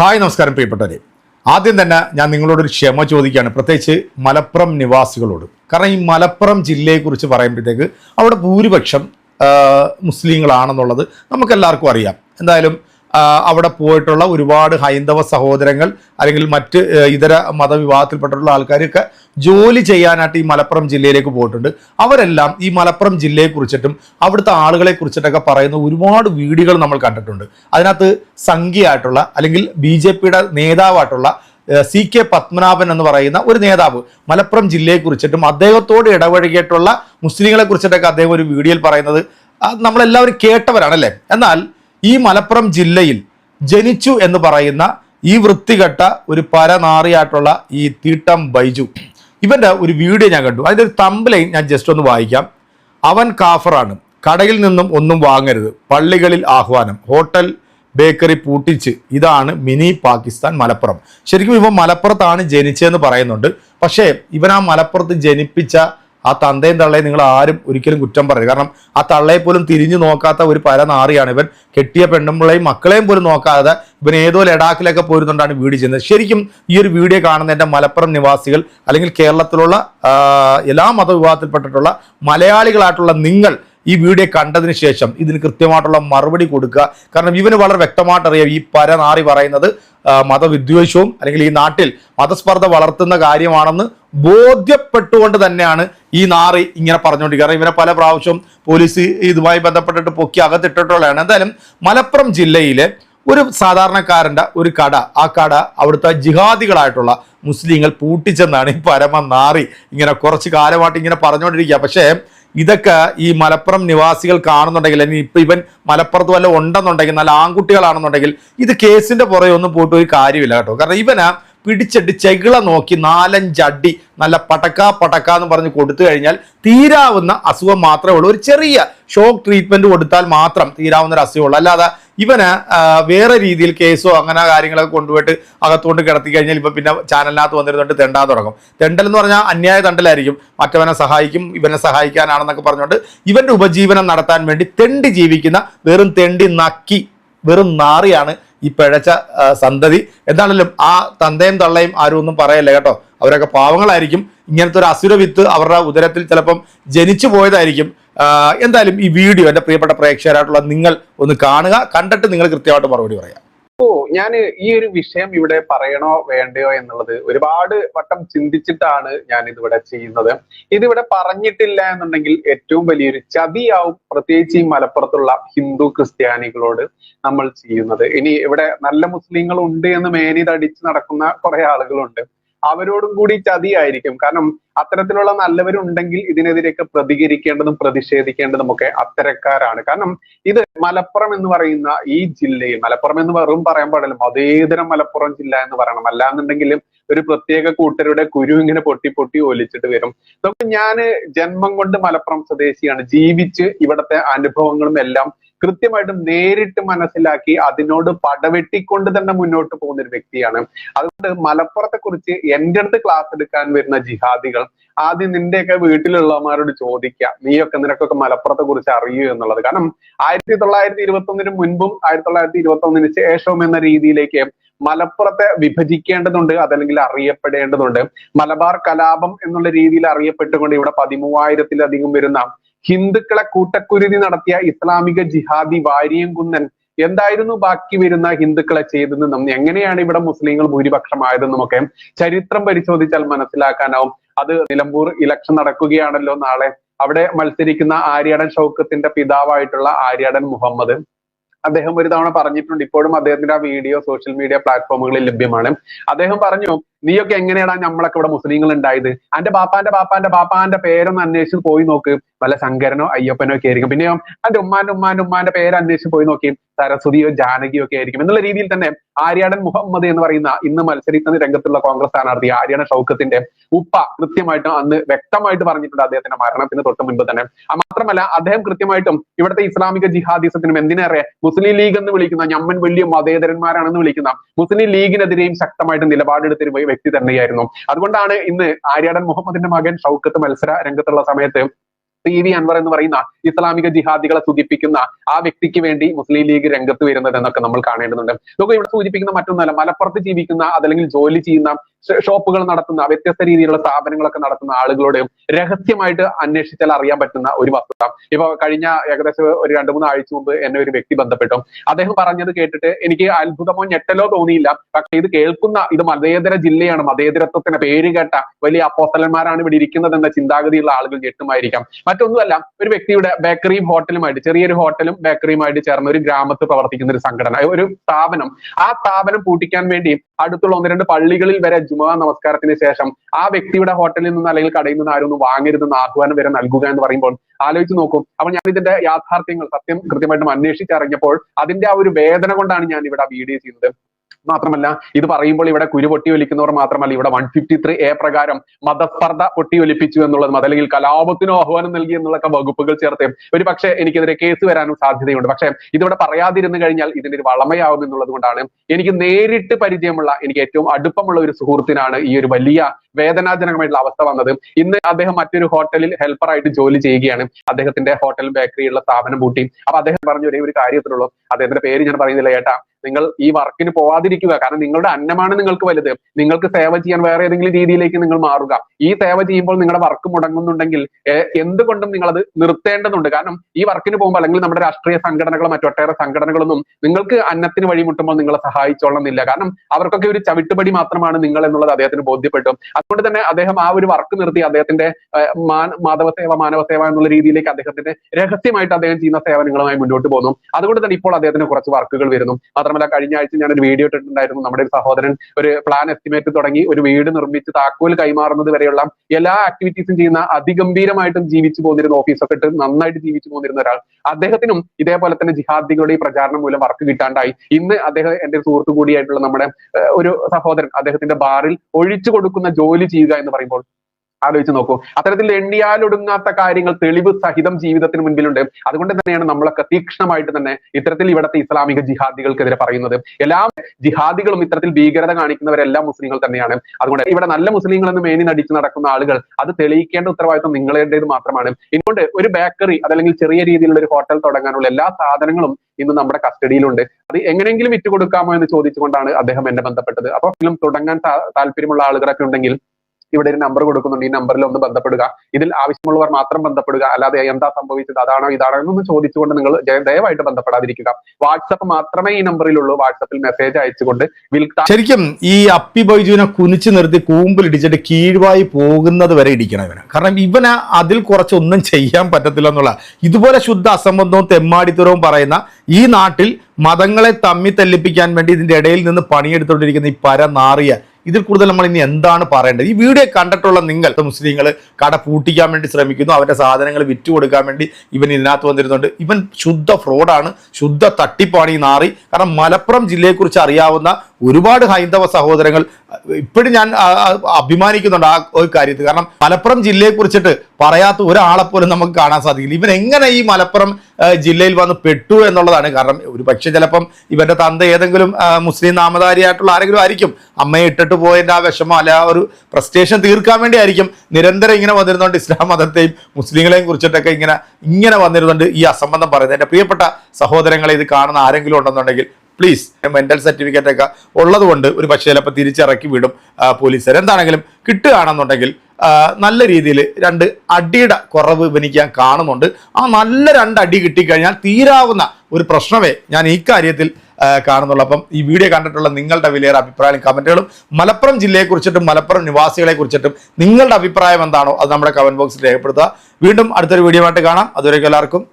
Hi നമസ്കാരം പ്രിയപ്പെട്ടവരെ. ആദ്യം തന്നെ ഞാൻ നിങ്ങളോടൊരു ക്ഷമ ചോദിക്കുകയാണ്. പ്രത്യേകിച്ച് മലപ്പുറം നിവാസികളോട്. കാരണം ഈ മലപ്പുറം ജില്ലയെക്കുറിച്ച് പറയുമ്പോഴത്തേക്ക് അവിടെ ഭൂരിപക്ഷം മുസ്ലിങ്ങളാണെന്നുള്ളത് നമുക്കെല്ലാവർക്കും അറിയാം. എന്തായാലും അവിടെ പോയിട്ടുള്ള ഒരുപാട് ഹൈന്ദവ സഹോദരങ്ങൾ അല്ലെങ്കിൽ മറ്റ് ഇതര മതവിഭാഗത്തിൽപ്പെട്ടിട്ടുള്ള ആൾക്കാരൊക്കെ ജോലി ചെയ്യാനായിട്ട് ഈ മലപ്പുറം ജില്ലയിലേക്ക് പോയിട്ടുണ്ട്. അവരെല്ലാം ഈ മലപ്പുറം ജില്ലയെക്കുറിച്ചിട്ടും അവിടുത്തെ ആളുകളെ കുറിച്ചിട്ടൊക്കെ പറയുന്ന ഒരുപാട് വീഡിയോകൾ നമ്മൾ കണ്ടിട്ടുണ്ട്. അതിനകത്ത് സംഖ്യയായിട്ടുള്ള അല്ലെങ്കിൽ ബി ജെ പിയുടെ നേതാവായിട്ടുള്ള സി കെ പത്മനാഭൻ എന്ന് പറയുന്ന ഒരു നേതാവ് മലപ്പുറം ജില്ലയെ കുറിച്ചിട്ടും അദ്ദേഹത്തോട് ഇടപഴകിയിട്ടുള്ള മുസ്ലിങ്ങളെ കുറിച്ചിട്ടൊക്കെ അദ്ദേഹം ഒരു വീഡിയോയിൽ പറയുന്നത്. നമ്മളെല്ലാവരും കേട്ടവരാണല്ലേ എന്നാൽ ഈ മലപ്പുറം ജില്ലയിൽ ജനിച്ചു എന്ന് പറയുന്ന ഈ വൃത്തികെട്ട ഒരു പരനാറിയായിട്ടുള്ള ഈ തീട്ടം ബൈജു. ഇവന്റെ ഒരു വീഡിയോ ഞാൻ കണ്ടു. അതിന്റെ ഒരു തമ്പലൈൻ ഞാൻ ജസ്റ്റ് ഒന്ന് വായിക്കാം. അവൻ കാഫറാണ്. കടയിൽ നിന്നും ഒന്നും വാങ്ങരുത്. പള്ളികളിൽ ആഹ്വാനം. ഹോട്ടൽ ബേക്കറി പൂട്ടിച്ച്. ഇതാണ് മിനി പാകിസ്ഥാൻ മലപ്പുറം. ശരിക്കും ഇവൻ മലപ്പുറത്താണ് ജനിച്ചതെന്ന് പറയുന്നുണ്ട്. പക്ഷേ ഇവൻ ആ മലപ്പുറത്ത് ജനിപ്പിച്ച ആ തന്തയും തള്ളയും നിങ്ങൾ ആരും ഒരിക്കലും കുറ്റം പറയരുത്. കാരണം ആ തള്ളയെ പോലും തിരിഞ്ഞു നോക്കാത്ത ഒരു പരനാറിയാണ് ഇവൻ. കെട്ടിയ പെണ്ണുമ്പിളെയും മക്കളെയും പോലും നോക്കാതെ ഇവൻ ഏതോ ലഡാക്കിലൊക്കെ പോയിരുന്നുകൊണ്ടാണ് വീട് ചെയ്യുന്നത്. ശരിക്കും ഈ ഒരു വീഡിയോ കാണുന്ന എന്റെ മലപ്പുറം നിവാസികൾ അല്ലെങ്കിൽ കേരളത്തിലുള്ള എല്ലാ മതവിഭാഗത്തിൽപ്പെട്ടിട്ടുള്ള മലയാളികളായിട്ടുള്ള നിങ്ങൾ ഈ വീഡിയോ കണ്ടതിന് ശേഷം ഇതിന് കൃത്യമായിട്ടുള്ള മറുപടി കൊടുക്കുക. കാരണം ഇവന് വളരെ വ്യക്തമായിട്ട് അറിയാം ഈ പരനാറി പറയുന്നത് മതവിദ്വേഷവും അല്ലെങ്കിൽ ഈ നാട്ടിൽ മതസ്പർദ്ധ വളർത്തുന്ന കാര്യമാണെന്ന് ബോധ്യപ്പെട്ടുകൊണ്ട് തന്നെയാണ് ഈ നാറി ഇങ്ങനെ പറഞ്ഞുകൊണ്ടിരിക്കുക കാരണം ഇവനെ പല പ്രാവശ്യം പോലീസ് ഇതുമായി ബന്ധപ്പെട്ടിട്ട് പൊക്കി അകത്തിട്ടിട്ടുള്ളതാണ്. എന്തായാലും മലപ്പുറം ജില്ലയിലെ ഒരു സാധാരണക്കാരന്റെ ഒരു കട ആ കട അവിടുത്തെ ജിഹാദികളായിട്ടുള്ള മുസ്ലിങ്ങൾ പൂട്ടിച്ചെന്നാണ് ഈ പരമ നാറി ഇങ്ങനെ കുറച്ച് കാലമായിട്ട് ഇങ്ങനെ പറഞ്ഞുകൊണ്ടിരിക്കുക. പക്ഷേ ഇതൊക്കെ ഈ മലപ്പുറം നിവാസികൾ കാണുന്നുണ്ടെങ്കിൽ അല്ലെങ്കിൽ ഇപ്പൊ ഇവൻ മലപ്പുറത്ത് വല്ല ഉണ്ടെന്നുണ്ടെങ്കിൽ നല്ല ആൺകുട്ടികളാണെന്നുണ്ടെങ്കിൽ ഇത് കേസിന്റെ പുറകെ ഒന്നും പോയിട്ട് ഒരു കാര്യമില്ല കേട്ടോ. കാരണം ഇവന് പിടിച്ചിട്ട് ചെകിള നോക്കി നാലഞ്ചടി നല്ല പടക്ക പടക്ക എന്ന് പറഞ്ഞ് കൊടുത്തു കഴിഞ്ഞാൽ തീരാവുന്ന അസുഖം മാത്രമേ ഉള്ളൂ. ഒരു ചെറിയ ഷോക്ക് ട്രീറ്റ്മെന്റ് കൊടുത്താൽ മാത്രം തീരാവുന്ന ഒരു അസുഖമുള്ളൂ അല്ലാതെ ഇവന് വേറെ രീതിയിൽ കേസോ അങ്ങനെ കാര്യങ്ങളൊക്കെ കൊണ്ടുപോയിട്ട് അകത്തുകൊണ്ട് കിടത്തി കഴിഞ്ഞാൽ ഇപ്പൊ പിന്നെ ചാനലിനകത്ത് വന്നിരുന്നിട്ട് തെണ്ടാൻ തുടങ്ങും. തെണ്ടൽ എന്ന് പറഞ്ഞാൽ അന്യായ തണ്ടലായിരിക്കും. മറ്റവനെ സഹായിക്കും ഇവനെ സഹായിക്കാനാണെന്നൊക്കെ പറഞ്ഞുകൊണ്ട് ഇവന്റെ ഉപജീവനം നടത്താൻ വേണ്ടി തെണ്ടി ജീവിക്കുന്ന വെറും തെണ്ടി നക്കി വെറും നാറിയാണ് ഈ പിഴച്ച സന്തതി. എന്താണെങ്കിലും ആ തന്തയും തള്ളയും ആരും ഒന്നും പറയല്ല കേട്ടോ? അവരൊക്കെ പാവങ്ങളായിരിക്കും. ഇങ്ങനത്തെ ഒരു അസുര വിത്ത് അവരുടെ ഉദരത്തിൽ ചിലപ്പം ജനിച്ചു പോയതായിരിക്കും. എന്തായാലും ഈ വീഡിയോ എന്റെ പ്രിയപ്പെട്ട പ്രേക്ഷകരായിട്ടുള്ള നിങ്ങൾ ഒന്ന് കാണുക കണ്ടിട്ട് നിങ്ങൾ കൃത്യമായിട്ട് മറുപടി പറയാം. ഓ ഞാൻ ഈ ഒരു വിഷയം ഇവിടെ പറയണോ വേണ്ടയോ എന്നുള്ളത് ഒരുപാട് വട്ടം ചിന്തിച്ചിട്ടാണ് ഞാൻ ഇതിവിടെ ചെയ്യുന്നത്. ഇതിവിടെ പറഞ്ഞിട്ടില്ല എന്നുണ്ടെങ്കിൽ ഏറ്റവും വലിയൊരു ചതിയാവും പ്രത്യേകിച്ച് ഈ മലപ്പുറത്തുള്ള ഹിന്ദു ക്രിസ്ത്യാനികളോട് നമ്മൾ ചെയ്യുന്നത്. ഇനി ഇവിടെ നല്ല മുസ്ലിങ്ങൾ ഉണ്ട് എന്ന് മേനിതടിച്ച് നടക്കുന്ന കുറെ ആളുകളുണ്ട്. അവരോടും കൂടി ചതിയായിരിക്കും. കാരണം അത്തരത്തിലുള്ള നല്ലവരുണ്ടെങ്കിൽ ഇതിനെതിരെയൊക്കെ പ്രതികരിക്കേണ്ടതും പ്രതിഷേധിക്കേണ്ടതും ഒക്കെ അത്തരക്കാരാണ്. കാരണം ഇത് മലപ്പുറം എന്ന് പറയുന്ന ഈ ജില്ലയിൽ മലപ്പുറം എന്ന് വെറും പറയാൻ പാടില്ല മതേതരം മലപ്പുറം ജില്ല എന്ന് പറയണം. അല്ലാന്നുണ്ടെങ്കിലും ഒരു പ്രത്യേക കൂട്ടരുടെ കുരു ഇങ്ങനെ പൊട്ടി പൊട്ടി ഒലിച്ചിട്ട് വരും. ഞാൻ ജന്മം കൊണ്ട് മലപ്പുറം സ്വദേശിയാണ്. ജീവിച്ച് ഇവിടുത്തെ അനുഭവങ്ങളും എല്ലാം കൃത്യമായിട്ടും നേരിട്ട് മനസ്സിലാക്കി അതിനോട് പടവെട്ടിക്കൊണ്ട് തന്നെ മുന്നോട്ട് പോകുന്ന ഒരു വ്യക്തിയാണ്. അതുകൊണ്ട് മലപ്പുറത്തെ കുറിച്ച് എന്റെ അടുത്ത് ക്ലാസ് എടുക്കാൻ വരുന്ന ജിഹാദികൾ ആദ്യം നിന്റെയൊക്കെ വീട്ടിലുള്ളവന്മാരോട് ചോദിക്കുക നീയൊക്കെ നിനക്കൊക്കെ മലപ്പുറത്തെ കുറിച്ച് അറിയൂ? എന്നുള്ളത്. കാരണം ആയിരത്തി തൊള്ളായിരത്തി ഇരുപത്തി ഒന്നിന് മുൻപും ആയിരത്തി തൊള്ളായിരത്തി ഇരുപത്തി ഒന്നിന് ശേഷവും എന്ന രീതിയിലേക്ക് മലപ്പുറത്തെ വിഭജിക്കേണ്ടതുണ്ട് അതല്ലെങ്കിൽ അറിയപ്പെടേണ്ടതുണ്ട്. മലബാർ കലാപം എന്നുള്ള രീതിയിൽ അറിയപ്പെട്ടുകൊണ്ട് ഇവിടെ പതിമൂവായിരത്തിലധികം വരുന്ന ഹിന്ദുക്കളെ കൂട്ടക്കുരുതി നടത്തിയ ഇസ്ലാമിക ജിഹാദി വാരിയംകുന്നൻ എന്തായിരുന്നു ബാക്കി വരുന്ന ഹിന്ദുക്കളെ ചെയ്തതെന്നും എങ്ങനെയാണ് ഇവിടെ മുസ്ലിങ്ങൾ ഭൂരിപക്ഷമായതെന്ന് ഒക്കെ ചരിത്രം പരിശോധിച്ചാൽ മനസ്സിലാക്കാനാവും. അത് നിലമ്പൂർ ഇലക്ഷൻ നടക്കുകയാണല്ലോ നാളെ. അവിടെ മത്സരിക്കുന്ന ആര്യാടൻ ഷൗക്കത്തിന്റെ പിതാവായിട്ടുള്ള ആര്യാടൻ മുഹമ്മദ്. അദ്ദേഹം ഒരു തവണ പറഞ്ഞിട്ടുണ്ട് ഇപ്പോഴും അദ്ദേഹത്തിന്റെ ആ വീഡിയോ സോഷ്യൽ മീഡിയ പ്ലാറ്റ്ഫോമുകളിൽ ലഭ്യമാണ്. അദ്ദേഹം പറഞ്ഞു നീയൊക്കെ എങ്ങനെയാണ് നമ്മളൊക്കെ ഇവിടെ മുസ്ലിങ്ങൾ ഉണ്ടായത് അന്റെ ബാപ്പാന്റെ ബാപ്പാന്റെ ബാപ്പാന്റെ പേരൊന്ന് അന്വേഷിച്ച് പോയി നോക്ക്. വല്ല ശങ്കരനോ അയ്യപ്പനോ ഒക്കെ ആയിരിക്കും. പിന്നെയോ അന്റെ ഉമ്മാന്റെ ഉമ്മാന്റെ ഉമ്മാന്റെ പേര് അന്വേഷിച്ച് പോയി നോക്കി. സരസ്വതിയോ ജാനകിയോ ഒക്കെ ആയിരിക്കും. എന്നുള്ള രീതിയിൽ തന്നെ ആര്യാടൻ മുഹമ്മദ് എന്ന് പറയുന്ന ഇന്ന് മത്സരിക്കുന്ന രംഗത്തുള്ള കോൺഗ്രസ് സ്ഥാനാർത്ഥി ആര്യാടൻ ഷൗക്കത്തിന്റെ ഉപ്പ കൃത്യമായിട്ടും അന്ന് വ്യക്തമായിട്ട് പറഞ്ഞിട്ടുണ്ട് അദ്ദേഹത്തിന്റെ മരണത്തിന് തൊട്ട് മുൻപ് തന്നെ. മാത്രമല്ല അദ്ദേഹം കൃത്യമായിട്ടും ഇവിടുത്തെ ഇസ്ലാമിക ജിഹാദിസത്തിനും എന്തിനേറെ മുസ്ലിം ലീഗ് എന്ന് വിളിക്കുന്ന ഞമ്മൻ വലിയ മതേതരന്മാരാണെന്ന് വിളിക്കുന്ന മുസ്ലിം ലീഗിനെതിരെയും ശക്തമായിട്ട് നിലപാടെടുത്തൊരു വ്യക്തി തന്നെയായിരുന്നു. അതുകൊണ്ടാണ് ഇന്ന് ആര്യാടൻ മുഹമ്മദിന്റെ മകൻ ഷൗക്കത്ത് മത്സര രംഗത്തുള്ള സമയത്ത് പി വി അൻവർ എന്ന് പറയുന്ന ഇസ്ലാമിക ജിഹാദികളെ സൂചിപ്പിക്കുന്ന ആ വ്യക്തിക്ക് വേണ്ടി മുസ്ലിം ലീഗ് രംഗത്ത് വരുന്നത് എന്നൊക്കെ നമ്മൾ കാണേണ്ടതുണ്ട്. നമുക്ക് ഇവിടെ സൂചിപ്പിക്കുന്ന മറ്റൊന്നല്ല മലപ്പുറത്ത് ജീവിക്കുന്ന അതല്ലെങ്കിൽ ജോലി ചെയ്യുന്ന ഷോപ്പുകൾ നടത്തുന്ന വ്യത്യസ്ത രീതിയിലുള്ള സ്ഥാപനങ്ങളൊക്കെ നടത്തുന്ന ആളുകളുടെയും രഹസ്യമായിട്ട് അന്വേഷിച്ചാൽ അറിയാൻ പറ്റുന്ന ഒരു വസ്തുത. ഇപ്പൊ കഴിഞ്ഞ ഏകദേശം ഒരു രണ്ടു മൂന്ന് ആഴ്ച മുമ്പ് എന്നെ ഒരു വ്യക്തി ബന്ധപ്പെട്ടു. അദ്ദേഹം പറഞ്ഞത് കേട്ടിട്ട് എനിക്ക് അത്ഭുതമോ ഞെട്ടലോ തോന്നിയില്ല. പക്ഷെ ഇത് കേൾക്കുന്ന ഇത് മതേതര ജില്ലയാണ്. മതേതരത്വത്തിന് പേര് കേട്ട വലിയ അപ്പോസ്തലന്മാരാണ് ഇവിടെ ഇരിക്കുന്നത് എന്ന ചിന്താഗതിയുള്ള ആളുകൾ ഞെട്ടുമായിരിക്കാം. മറ്റൊന്നുമല്ല ഒരു വ്യക്തിയുടെ ബേക്കറിയും ഹോട്ടലുമായിട്ട് ചെറിയൊരു ഹോട്ടലും ബേക്കറിയുമായിട്ട് ചേർന്ന ഒരു ഗ്രാമത്ത് പ്രവർത്തിക്കുന്ന ഒരു സംഘടന ഒരു സ്ഥാപനം. ആ സ്ഥാപനം പൂട്ടിക്കാൻ വേണ്ടി അടുത്തുള്ള ഒന്ന് രണ്ട് പള്ളികളിൽ വരെ ജുമാ നമസ്കാരത്തിന് ശേഷം ആ വ്യക്തിയുടെ ഹോട്ടലിൽ നിന്ന് അല്ലെങ്കിൽ കടയിൽ നിന്ന് ആരും ഒന്നും വാങ്ങരുതെന്ന് ആഹ്വാനം വരെ നൽകുക എന്ന് പറയുമ്പോൾ ആലോചിച്ച് നോക്കും. അപ്പൊ ഞാൻ ഇതിന്റെ യാഥാർത്ഥ്യങ്ങൾ സത്യം കൃത്യമായിട്ടും അന്വേഷിച്ചറിഞ്ഞപ്പോൾ അതിന്റെ ആ ഒരു വേദന കൊണ്ടാണ് ഞാൻ ഇവിടെ വീഡിയോ ചെയ്യുന്നത്. മാത്രമല്ല ഇത് പറയുമ്പോൾ ഇവിടെ കുരു പൊട്ടി ഒലിക്കുന്നവർ മാത്രമല്ല ഇവിടെ വൺ ഫിഫ്റ്റി ത്രീ എ പ്രകാരം മതസ്പർദ്ധ പൊട്ടി ഒലിപ്പിച്ചു എന്നുള്ളതും അതല്ലെങ്കിൽ കലാപത്തിനോ ആഹ്വാനം നൽകി എന്നുള്ളൊക്കെ വകുപ്പുകൾ ചേർത്ത് ഒരു പക്ഷേ എനിക്കെതിരെ കേസ് വരാനും സാധ്യതയുണ്ട്. പക്ഷേ ഇതിവിടെ പറയാതിരുന്നു കഴിഞ്ഞാൽ ഇതിന്റെ ഒരു വളമയാവും എന്നുള്ളത് കൊണ്ടാണ് എനിക്ക് നേരിട്ട് പരിചയമുള്ള എനിക്ക് ഏറ്റവും അടുപ്പമുള്ള ഒരു സുഹൃത്തിനാണ് ഈ ഒരു വലിയ വേദനാജനകമായിട്ടുള്ള അവസ്ഥ വന്നത്. ഇന്ന് അദ്ദേഹം മറ്റൊരു ഹോട്ടലിൽ ഹെൽപ്പറായിട്ട് ജോലി ചെയ്യുകയാണ്. അദ്ദേഹത്തിന്റെ ഹോട്ടൽ ബേക്കറിയുള്ള സ്ഥാപനം പൂട്ടി. അപ്പൊ അദ്ദേഹം പറഞ്ഞ ഒരേ ഒരു കാര്യത്തിലുള്ളൂ അദ്ദേഹത്തിന്റെ പേര് ഞാൻ പറയുന്നില്ല ചേട്ടാ നിങ്ങൾ ഈ വർക്കിന് പോവാതിരിക്കുക. കാരണം നിങ്ങളുടെ അന്നമാണ് നിങ്ങൾക്ക് വലുത്. നിങ്ങൾക്ക് സേവ ചെയ്യാൻ വേറെ ഏതെങ്കിലും രീതിയിലേക്ക് നിങ്ങൾ മാറുക. ഈ സേവ ചെയ്യുമ്പോൾ നിങ്ങളുടെ വർക്ക് മുടങ്ങുന്നുണ്ടെങ്കിൽ എന്തുകൊണ്ടും നിങ്ങൾ അത് നിർത്തേണ്ടതുണ്ട്. കാരണം ഈ വർക്കിന് പോകുമ്പോൾ അല്ലെങ്കിൽ നമ്മുടെ രാഷ്ട്രീയ സംഘടനകളോ മറ്റൊട്ടേറെ സംഘടനകളൊന്നും നിങ്ങൾക്ക് അന്നത്തിന് വഴിമുട്ടുമ്പോൾ നിങ്ങളെ സഹായിച്ചോളണമെന്നില്ല കാരണം അവർക്കൊക്കെ ഒരു ചവിട്ടുപടി മാത്രമാണ് നിങ്ങൾ എന്നുള്ളത് അദ്ദേഹത്തിന് ബോധ്യപ്പെട്ടു. അതുകൊണ്ട് തന്നെ അദ്ദേഹം ആ ഒരു വർക്ക് നിർത്തി അദ്ദേഹത്തിന്റെ മാധവ സേവ മാനവ സേവ എന്നുള്ള രീതിയിലേക്ക് അദ്ദേഹത്തിന്റെ രഹസ്യമായിട്ട് അദ്ദേഹം ചെയ്യുന്ന സേവനങ്ങളുമായി മുന്നോട്ട് പോകുന്നു. അതുകൊണ്ട് തന്നെ ഇപ്പോൾ അദ്ദേഹത്തിന് കുറച്ച് വർക്കുകൾ വരുന്നു. മാത്രമല്ല കഴിഞ്ഞ ആഴ്ച ഞാൻ ഒരു വീഡിയോ ഇട്ടിട്ടുണ്ടായിരുന്നു. നമ്മുടെ ഒരു സഹോദരൻ ഒരു പ്ലാൻ എസ്റ്റിമേറ്റ് തുടങ്ങി ഒരു വീട് നിർമ്മിച്ച് താക്കോൽ കൈമാറുന്നത് വരെയുള്ള എല്ലാ ആക്ടിവിറ്റീസും ചെയ്യുന്ന അതിഗംഭീരമായിട്ടും ജീവിച്ചു പോന്നിരുന്ന ഓഫീസൊക്കെ ഇട്ട് നന്നായിട്ട് ജീവിച്ചു പോന്നിരുന്ന ഒരാൾ. അദ്ദേഹത്തിനും ഇതേപോലെ തന്നെ ജിഹാദികളുടെ ഈ പ്രചാരണം മൂലം വർക്ക് കിട്ടാണ്ടായി. ഇന്ന് അദ്ദേഹം ഒരു സുഹൃത്തു കൂടിയായിട്ടുള്ള നമ്മുടെ ഒരു സഹോദരൻ അദ്ദേഹത്തിന്റെ ബാറിൽ ഒഴിച്ചു കൊടുക്കുന്ന ജോലി ചെയ്യുക എന്ന് പറയുമ്പോൾ ആലോചിച്ച് നോക്കൂ. അത്തരത്തിൽ എണ്ണിയാലൊടുങ്ങാത്ത കാര്യങ്ങൾ തെളിവ് സഹിതം ജീവിതത്തിന് മുൻപിലുണ്ട്. അതുകൊണ്ട് തന്നെയാണ് നമ്മളൊക്കെ തീക്ഷ്ണമായിട്ട് തന്നെ ഇത്തരത്തിൽ ഇവിടത്തെ ഇസ്ലാമിക ജിഹാദികൾക്കെതിരെ പറയുന്നത്. എല്ലാ ജിഹാദികളും ഇത്തരത്തിൽ ഭീകരത കാണിക്കുന്നവരെല്ലാം മുസ്ലിങ്ങൾ തന്നെയാണ്. അതുകൊണ്ട് ഇവിടെ നല്ല മുസ്ലിങ്ങൾ എന്ന് മേനി നടിച്ച് നടക്കുന്ന ആളുകൾ അത് തെളിയിക്കേണ്ട ഉത്തരവാദിത്വം നിങ്ങളുടേത് മാത്രമാണ്. ഇതുകൊണ്ട് ഒരു ബേക്കറി അതല്ലെങ്കിൽ ചെറിയ രീതിയിലുള്ള ഒരു ഹോട്ടൽ തുടങ്ങാനുള്ള എല്ലാ സാധനങ്ങളും ഇന്ന് നമ്മുടെ കസ്റ്റഡിയിലുണ്ട്. അത് എങ്ങനെയെങ്കിലും വിറ്റ് കൊടുക്കാമോ എന്ന് ചോദിച്ചുകൊണ്ടാണ് അദ്ദേഹം എന്നെ ബന്ധപ്പെട്ടത്. അപ്പൊ ഫിലിം തുടങ്ങാൻ താല്പര്യമുള്ള ആളുകളൊക്കെ ഉണ്ടെങ്കിൽ ഇവിടെ ഒരു നമ്പർ കൊടുക്കുന്നുണ്ട്. ഈ നമ്പറിൽ ഒന്ന് ബന്ധപ്പെടുക. ഇതിൽ ആവശ്യമുള്ളവർ മാത്രം ബന്ധപ്പെടുക. അല്ലാതെ എന്താ സംഭവിച്ചത്? അതാണോ ഇതാണോ എന്നൊന്ന് ചോദിച്ചുകൊണ്ട് നിങ്ങൾ ദയ- ദയവായിട്ട് ബന്ധപ്പെടാതിരിക്കുക. വാട്സപ്പ് മാത്രമേ ഈ നമ്പറിലുള്ളൂ വാട്സപ്പിൽ മെസ്സേജ് അയച്ചുകൊണ്ട് ശരിക്കും ഈ അപ്പി ബൈജുവിനെ കുനിച്ചു നിർത്തി കൂമ്പിലിടിച്ചിട്ട് കീഴ്വായി പോകുന്നത് വരെ ഇടിക്കണം ഇവന്. കാരണം ഇവന് അതിൽ കുറച്ചൊന്നും ചെയ്യാൻ പറ്റത്തില്ല എന്നുള്ള ഇതുപോലെ ശുദ്ധ അസംബന്ധവും തെമ്മാടിത്തരവും പറയുന്ന ഈ നാട്ടിൽ മതങ്ങളെ തമ്മി തല്ലിപ്പിക്കാൻ വേണ്ടി ഇതിന്റെ ഇടയിൽ നിന്ന് പണിയെടുത്തുകൊണ്ടിരിക്കുന്ന ഈ പരനാറിയ ഇതിൽ കൂടുതൽ നമ്മൾ ഇനി എന്താണ് പറയേണ്ടത്? ഈ വീഡിയോ കണ്ടിട്ടുള്ള നിങ്ങൾ മുസ്ലിങ്ങൾ കട പൂട്ടിക്കാൻ വേണ്ടി ശ്രമിക്കുന്നു അവരുടെ സാധനങ്ങൾ വിറ്റ് കൊടുക്കാൻ വേണ്ടി ഇവൻ ഇതിനകത്ത് വന്നിരുന്നുണ്ട്. ഇവൻ ശുദ്ധ ഫ്രോഡാണ് ശുദ്ധ തട്ടിപ്പാണ് ഈ നാറി. കാരണം മലപ്പുറം ജില്ലയെക്കുറിച്ച് അറിയാവുന്ന ഒരുപാട് ഹൈന്ദവ സഹോദരങ്ങൾ ഇപ്പോഴും ഞാൻ അഭിമാനിക്കുന്നുണ്ട് ആ ഒരു കാര്യത്തിൽ. കാരണം മലപ്പുറം ജില്ലയെ കുറിച്ചിട്ട് പറയാത്ത ഒരാളെ പോലും നമുക്ക് കാണാൻ സാധിക്കില്ല. ഇവൻ എങ്ങനെ ഈ മലപ്പുറം ജില്ലയിൽ വന്ന് പെട്ടു എന്നുള്ളതാണ് കാരണം. ഒരു പക്ഷേ ചിലപ്പം ഇവന്റെ തന്ത ഏതെങ്കിലും മുസ്ലിം നാമധാരിയായിട്ടുള്ള ആരെങ്കിലും ആയിരിക്കും. അമ്മയെ ഇട്ടിട്ട് പോയതിന്റെ ആ വിഷമം അല്ല ഒരു പ്രസ്റ്റേഷൻ തീർക്കാൻ വേണ്ടി ആയിരിക്കും നിരന്തരം ഇങ്ങനെ വന്നിരുന്നുണ്ട് ഇസ്ലാം മതത്തെയും മുസ്ലിങ്ങളെയും കുറിച്ചിട്ടൊക്കെ ഇങ്ങനെ ഇങ്ങനെ വന്നിരുന്നുണ്ട് ഈ അസംബന്ധം പറയുന്നത്. എന്റെ പ്രിയപ്പെട്ട സഹോദരങ്ങളെ ഇത് കാണുന്ന ആരെങ്കിലും ഉണ്ടെന്നുണ്ടെങ്കിൽ പ്ലീസ് മെന്റൽ സർട്ടിഫിക്കറ്റ് ഒക്കെ ഉള്ളത് കൊണ്ട് ഒരു പക്ഷേ ചിലപ്പോൾ തിരിച്ചിറക്കി വിടും പോലീസുകാർ. എന്താണെങ്കിലും കിട്ടുകയാണെന്നുണ്ടെങ്കിൽ നല്ല രീതിയിൽ രണ്ട് അടിയുടെ കുറവ് ഇവനിക്ക് ഞാൻ കാണുന്നുണ്ട്. ആ നല്ല രണ്ട് അടി കിട്ടിക്കഴിഞ്ഞാൽ തീരാവുന്ന ഒരു പ്രശ്നമേ ഞാൻ ഈ കാര്യത്തിൽ കാണുന്നുള്ളൂ. അപ്പം ഈ വീഡിയോ കണ്ടിട്ടുള്ള നിങ്ങളുടെ വിലയേറെ അഭിപ്രായം കമന്റുകളും മലപ്പുറം ജില്ലയെ കുറിച്ചിട്ടും മലപ്പുറം നിവാസികളെ കുറിച്ചിട്ടും നിങ്ങളുടെ അഭിപ്രായം എന്താണോ അത് നമ്മുടെ കമന്റ് ബോക്സിൽ രേഖപ്പെടുത്തുക. വീണ്ടും അടുത്തൊരു വീഡിയോ ആയിട്ട് കാണാം. അതുവരേക്കും എല്ലാവർക്കും